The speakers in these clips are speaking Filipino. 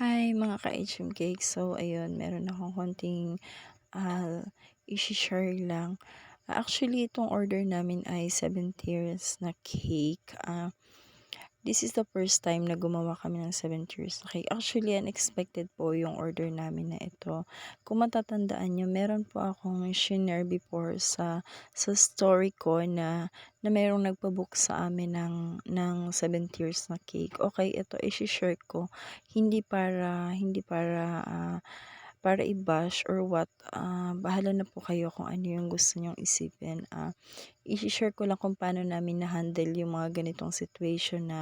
Hi mga ka-HM Cake. So ayun, meron akong konting, ah, ishi-share lang. Actually itong order namin ay 7 tiers na cake. Ah, this is the first time na gumawa kami ng 7 tiers na cake. Actually unexpected po yung order namin na ito. Kung matatandaan niyo, meron po akong shinare before sa sa story ko na na merong nagpa-book sa amin ng ng 7 tiers na cake. Okey, ito ishi-share ko. Hindi para hindi para, ah, para i-bash or what, ah, bahala na po kayo kung ano yung gusto niyong isipin. Ah, ishi-share ko lang kung paano namin na-handle yung mga ganitong situation na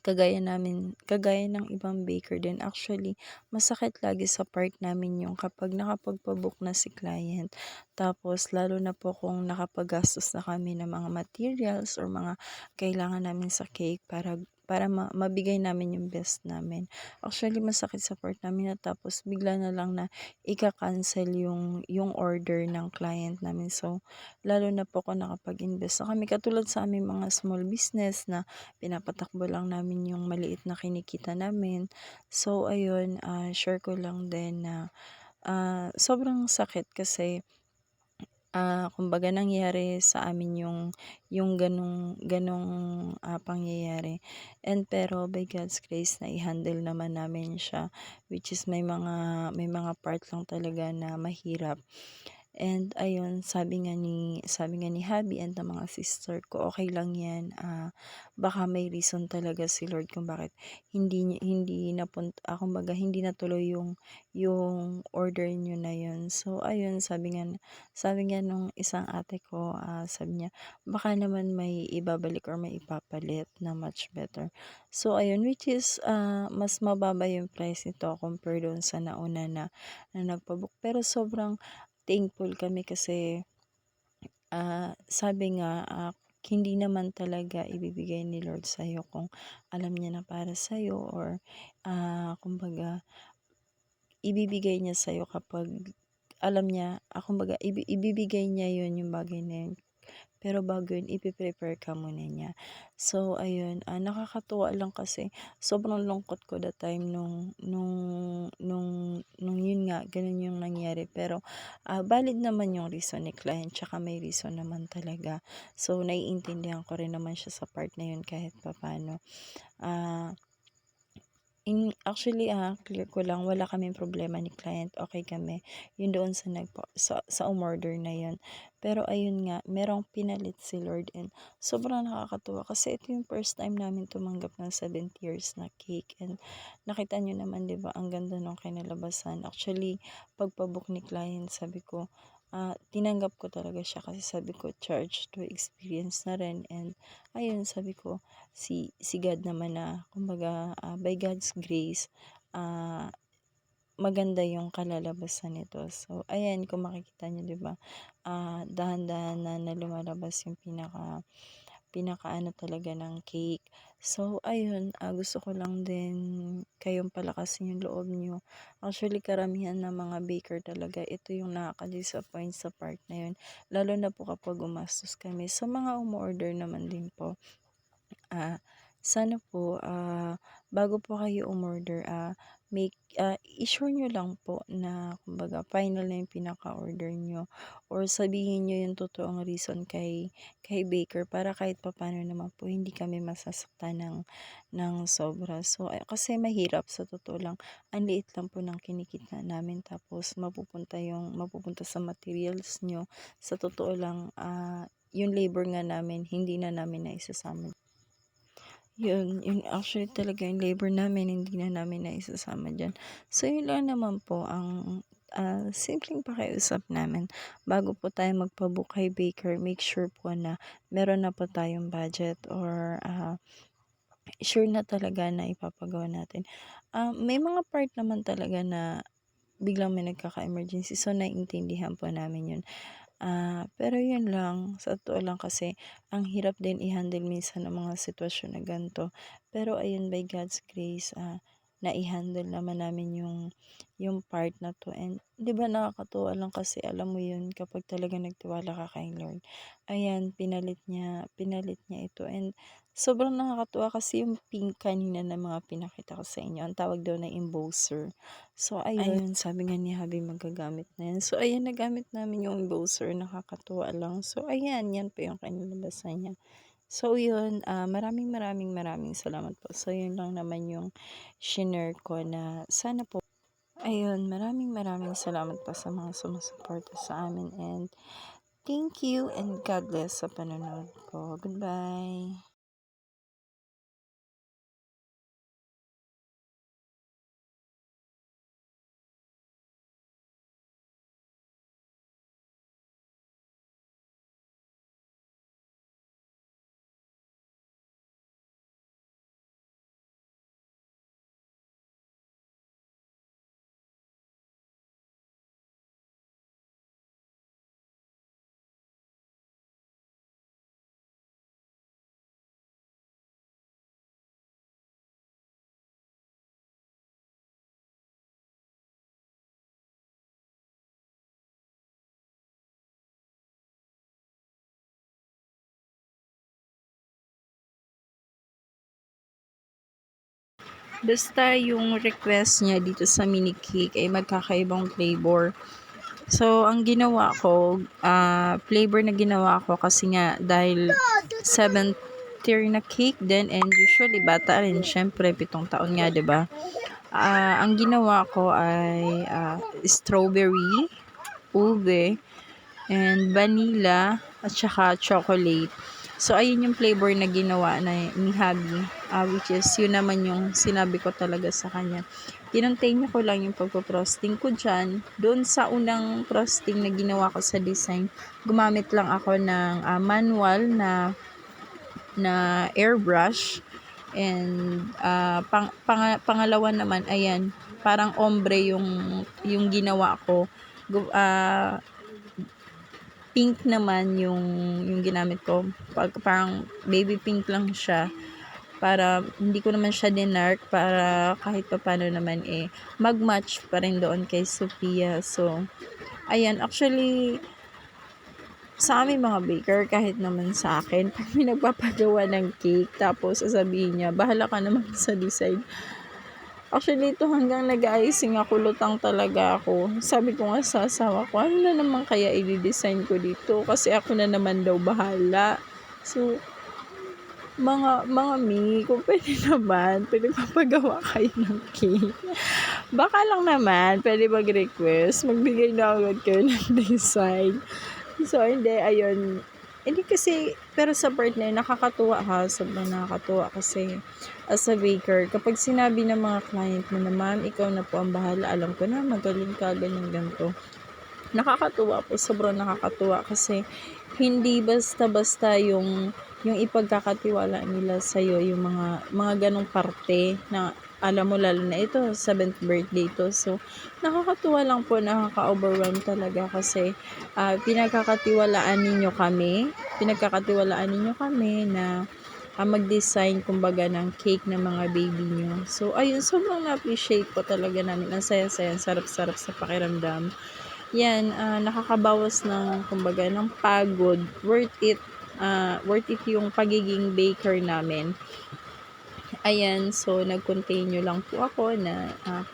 kagaya namin kagaya ng ibang baker din. Actually, masakit lagi sa part namin yung kapag nakapagpa-book na si client. Tapos lalo na po kung nakapaggastos na kami ng mga materials or mga kailangan namin sa cake para para ma mabigay namin yung best namin. Actually, masakit sa part namin na tapos bigla na lang na ika-cancel yung yung order ng client namin. So, lalo na po kung nakapag-invest na kami. Katulad sa aming mga small business na pinapatakbo lang namin yung maliit na kinikita namin. So, ayun, ah, share ko lang din na, ah, sobrang sakit kasi, ah, kumbaga nangyari sa amin yung yung gano'ng gano'ng, ah, pangyayari. And pero by God's grace nai-handle naman namin siya, which is may mga may mga part lang talaga na mahirap. And ayun, sabi nga ni sabi nga ni hubby and ng mga sister ko, okey lang 'yan, ah, baka may reason talaga si Lord kung bakit hindi hindi napunt ah, kumbaga hindi natuloy yung yung order niyo na yun. So ayun, sabi nga sabi nga nung isang ate ko, ah, sabi niya, baka naman may ibabalik or may ipapalit na much better. So ayun, which is, ah, mas mababa yung price nito compare doon sa nauna na na nagpa-book. Pero sobrang thankful kami kasi, ah, sabi nga, ah, hindi naman talaga ibibigay ni Lord sa'yo kung alam niya na para sa'yo or, ah, kumbaga ibibigay niya sa'yo kapag alam niya, ah, kumbaga ibi ibibigay niya yun yung bagay na yun. Pero bago yun ipe-prepare ka muna niya. So ayun, ah, nakakatuwa lang kasi sobrang lungkot ko that time nung nung nung nga gano'n yung nangyari. Pero, ah, valid naman yung reason ni client tsaka may reason naman talaga. So naiintindihan ko rin naman siya sa part na yun kahit papaano. Ah, in actually, ah, clear ko lang wala kaming problema ni client, okey kami. Yun doon sa nagpa sa sa umorder na yun. Pero ayun nga, merong pinalit si Lord and sobrang nakakatuwa kasi ito yung first time namin tumanggap ng 7 tiers na cake and nakita niyo naman 'di ba ang ganda nung kinalabasan. Actually, pagpa-book ni client sabi ko, ah, tinanggap ko talaga siya kasi sabi ko charge to experience na rin and ayun sabi ko si si God naman na kumbaga, ah, by God's grace, ah, maganda yung kalalabasan nito. So ayan, kung makikita niyo 'di ba, ah, dahan-dahan na na lumalabas yung pinaka pinakaano talaga ng cake. So ayun, ah, gusto ko lang din kayong palakasin yung loob niyo. Actually karamihan ng mga baker talaga ito yung nakaka-disappoint sa part na yun, lalo na po kapag gumastos kami. Sa mga umo-order naman din po, ah, sana po, ah, bago po kayo umorder, ah, make ah, i-sure niyo lang po na kumbaga final na yung pinaka-order niyo or sabihin niyo yung totoong reason kay kay baker para kahit papaano naman po hindi kami masasaktan ng ng sobra. So, ah, kasi mahirap sa totoo lang, ang liit lang po ng kinikita namin tapos mapupunta yung mapupunta sa materials niyo. Sa totoo lang, ah, yung labor nga namin hindi na namin naisasama. Yun, yun actually talaga yung labor namin hindi na namin naisasama diyan. So yun lang naman po ang, ah, simpleng pakiusap namin bago po tayo magpa-book kay baker make sure po na meron na po tayong budget or, ah, sure na talaga na ipapagawa natin. Ah, may mga part naman talaga na biglang may nagkaka-emergency so naiintindihan po namin yun. Ah, pero yun lang, sa totoo lang kasi ang hirap din i-handle minsan ang mga sitwasyon na ganito. Pero ayun, by God's grace, ah, nai-handle naman namin yung yung part na 'to and 'di ba nakakatuwa lang kasi alam mo yun kapag talagang nagtiwala ka kay Lord, ayan pinalit niya pinalit niya ito and Sobrang nakakatuwa kasi yung pink kanina na mga pinakita ko sa inyo, ang tawag daw na embosser. So ayun, sabi nga ni hubby magagamit na yan. So ayan, nagamit namin yung embosser, nakakatuwa lang. So ayan, yan pa yung kanilabasan niya. So yun, ah, maraming maraming maraming salamat po. So yun lang naman yung shinare ko na sana po Ayun, maraming maraming salamat po sa mga sumusuporta sa amin and thank you and God bless sa panonood ko. Goodbye. Basta yung request niya dito sa mini cake ay magkakaibang flavor. So, ang ginawa ko, ah flavor na ginawa ko kasi nga dahil 7th tier na cake din and usually bata rin, syempre pitong taon nga, ba? Ah, ang ginawa ko ay ah, strawberry, ube, and vanilla at saka chocolate. So, ayun yung flavor na ginawa na ni Habi, ah, which is yun naman yung sinabi ko talaga sa kanya. Tinuntain niya ko lang yung pagpo-frosting ko dyan. Doon sa unang frosting na ginawa ko sa design, gumamit lang ako ng ah, manual na na airbrush and ah, pang, pang, pangalawa naman ayan parang ombre yung yung ginawa ko ah, pink naman yung yung ginamit ko. Pag, parang baby pink lang siya. Para hindi ko naman siya dinark para kahit pa paano naman eh mag-match pa rin doon kay Sophia. So ayan. Actually sa aming mga baker, kahit naman sa akin, pag may nagpapagawa ng cake, tapos sasabihin niya, bahala ka naman sa design. Actually, ito hanggang nag-icing ako, lutang talaga ako. Sabi ko nga sa asawa ko, ano na naman kaya i-design ko dito? Kasi ako na naman daw bahala. So, mga, mga mi, kung pwede naman, pwede papagawa kayo ng cake. Baka lang naman, pwede mag-request, magbigay na agad kayo ng design. So, hindi, ayun. Hindi kasi, pero sa part na yun, nakakatuwa ha, sobrang nakakatuwa kasi as a baker, kapag sinabi ng mga client mo na, ma'am, ikaw na po ang bahala, alam ko na, magaling ka, ganyan, ganito. Nakakatuwa po, sobrang nakakatuwa kasi hindi basta-basta yung yung ipagkakatiwala nila sa iyo yung mga mga ganong parte na alam mo lalo na ito 7th birthday to. So nakakatuwa lang po nakaka-overwhelm talaga kasi uh, pinagkakatiwalaan ninyo kami pinagkakatiwalaan ninyo kami na uh, mag-design kumbaga ng cake ng mga baby nyo. So ayun sobrang na-appreciate po talaga namin. Ang saya-saya sarap-sarap sa pakiramdam. Yan uh, nakakabawas ng kumbaga ng pagod. Worth it uh, worth it yung pagiging baker namin. Ayan, so nag-continue lang po ako na uh,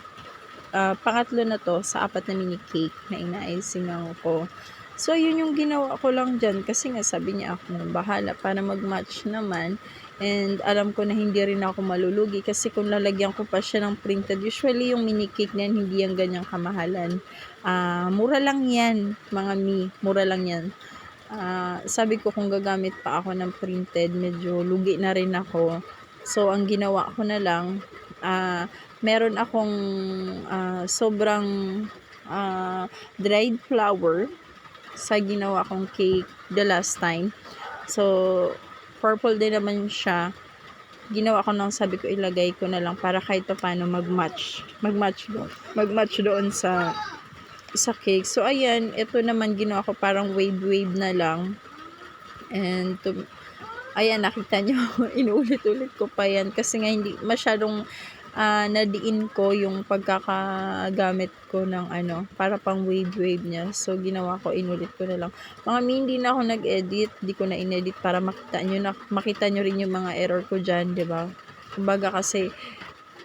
uh, pangatlo na to sa apat na mini cake na ina-icing ko. So, yun yung ginawa ko lang dyan kasi nga sabi niya ako nang bahala para mag-match naman. And alam ko na hindi rin ako malulugi kasi kung lalagyan ko pa siya ng printed, usually yung mini cake niyan hindi yan ganyang kamahalan. Uh, mura lang yan, mga mi. Mura lang yan uh, sabi ko kung gagamit pa ako ng printed, medyo lugi na rin ako. So, ang ginawa ko na lang, uh, meron akong uh, sobrang uh, dried flour sa ginawa kong cake the last time. So, purple din naman siya. Ginawa ko nang sabi ko ilagay ko na lang para kahit pa paano mag-match. Mag-match doon. Mag-match doon sa sa cake. So, ayan, ito naman ginawa ko parang wave-wave na lang. And, to, ayan, nakita nyo, inuulit-ulit ko pa yan. Kasi nga, hindi masyadong ah, nadiin ko yung pagkakagamit ko ng ano, para pang wave-wave niya. So, ginawa ko, inulit ko na lang. Mga mi, hindi na ako nag-edit, di ko na inedit para makita nyo, na, makita nyo rin yung mga error ko dyan, ba? Kumbaga kasi,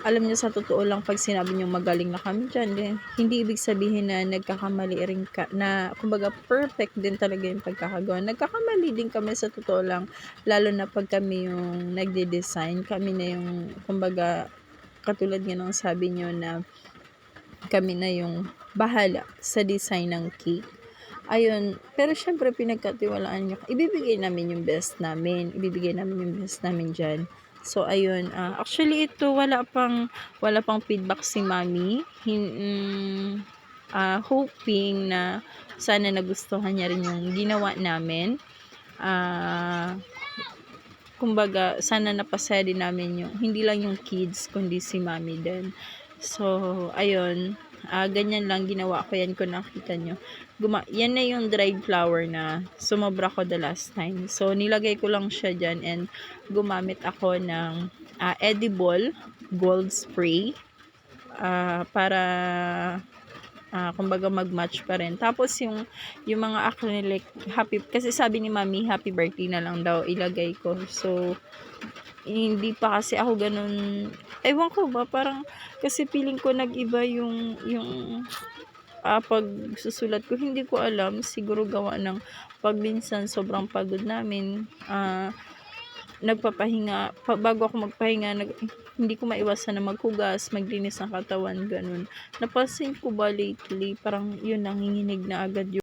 alam niyo sa totoo lang pag sinabi niyo magaling na kami dyan, din, hindi ibig sabihin na nagkakamali rin ka, na kumbaga perfect din talaga yung pagkakagawa. Nagkakamali din kami sa totoo lang, lalo na pag kami yung nagde-design, kami na yung, kumbaga, katulad nga ng sabi niyo na kami na yung bahala sa design ng cake. Ayun, pero syempre pinagkatiwalaan niyo, ibibigay namin yung best namin, ibibigay namin yung best namin dyan. So, ayun, ah, actually ito wala pang, wala pang feedback si mami, Hin, mm, ah, hoping na sana nagustuhan niya rin yung ginawa namin. Ah, kumbaga, sana napasaya din namin yung, hindi lang yung kids, kundi si mami din. So, ayun, ah, ganyan lang ginawa ko yan kung nakita nyo. Guma yan na yung dried flower na sumobra ko the last time. So, nilagay ko lang siya dyan and gumamit ako ng ah, edible gold spray ah, para ah, kumbaga mag-match pa rin. Tapos yung yung mga acrylic happy kasi sabi ni Mami happy birthday na lang daw ilagay ko. So hindi pa kasi ako ganun ewan ko ba parang kasi feeling ko nag-iba yung yung ah, pag susulat ko hindi ko alam. Siguro gawa ng pag minsan sobrang pagod namin. Ah nagpapahinga pa, bago ako magpahinga nag, hindi ko maiwasan na maghugas maglinis ng katawan ganun. Napansin ko ba lately parang yun nanginginig na agad yung